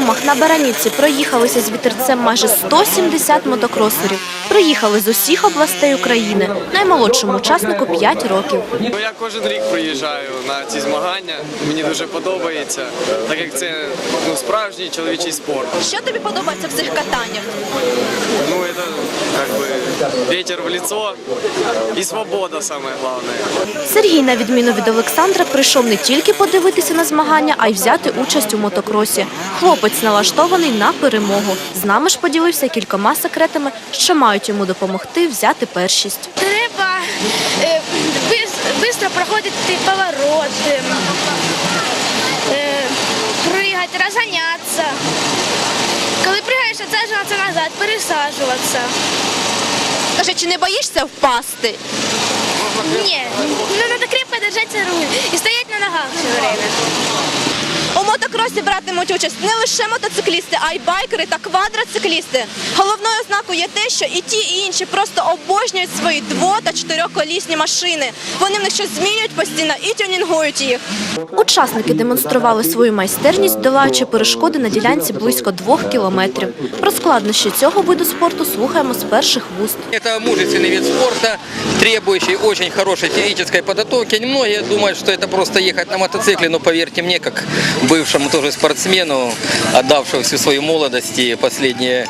Сумах на Бараніці проїхалися з вітерцем майже 170 мотокросерів. Приїхали з усіх областей України. Наймолодшому учаснику 5 років. Ну, я кожен рік приїжджаю на ці змагання. Мені дуже подобається, так як це ну, справжній чоловічий спорт. Що тобі подобається в цих катаннях? Ну, как бы ветер в лицо і свобода саме головне. Сергій, на відміну від Олександра, прийшов не тільки подивитися на змагання, а й взяти участь у мотокросі. Хлопець налаштований на перемогу. З нами ж поділився кількома секретами, що мають йому допомогти взяти першість. Треба е, швидко проходити повороти, е, пригати, розганятися. Назад, пересаджуватися. Скажи, чи не боїшся впасти? Ні, ну треба крепко держатися руль і стояти на ногах все время У мотокросі братимуть участь не лише мотоциклісти, а й байкери та квадроциклісти. Головною ознакою є те, що і ті, і інші просто обожнюють свої дво- та чотирьохколісні машини. Вони в них щось змінюють постійно і тюнінгують їх. Учасники демонстрували свою майстерність, долаючи перешкоди на ділянці близько двох кілометрів. Про складнощі цього виду спорту слухаємо з перших вуст. Это мужественный вид спорта, требующий очень хорошей физической подготовки. Многие думают, что это просто ехать на мотоцикле, но поверьте мне, как бывшему тоже спортсмену, отдавшему всю свою молодость и последние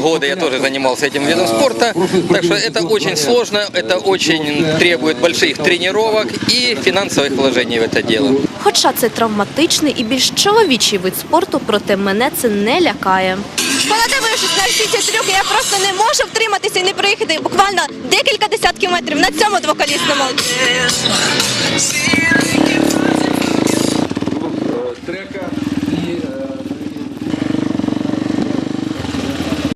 годы я тоже занимался этим видом спорта. Так что это очень сложно, это очень требует больших тренировок и финансовых вложений в это дело. Хоча це травматичний і більш чоловічий вид спорту, проте мене це не лякає. Понадивившись на всі ці трюки, я просто не можу втриматися і не проїхати буквально декілька десятків метрів на цьому двоколісному.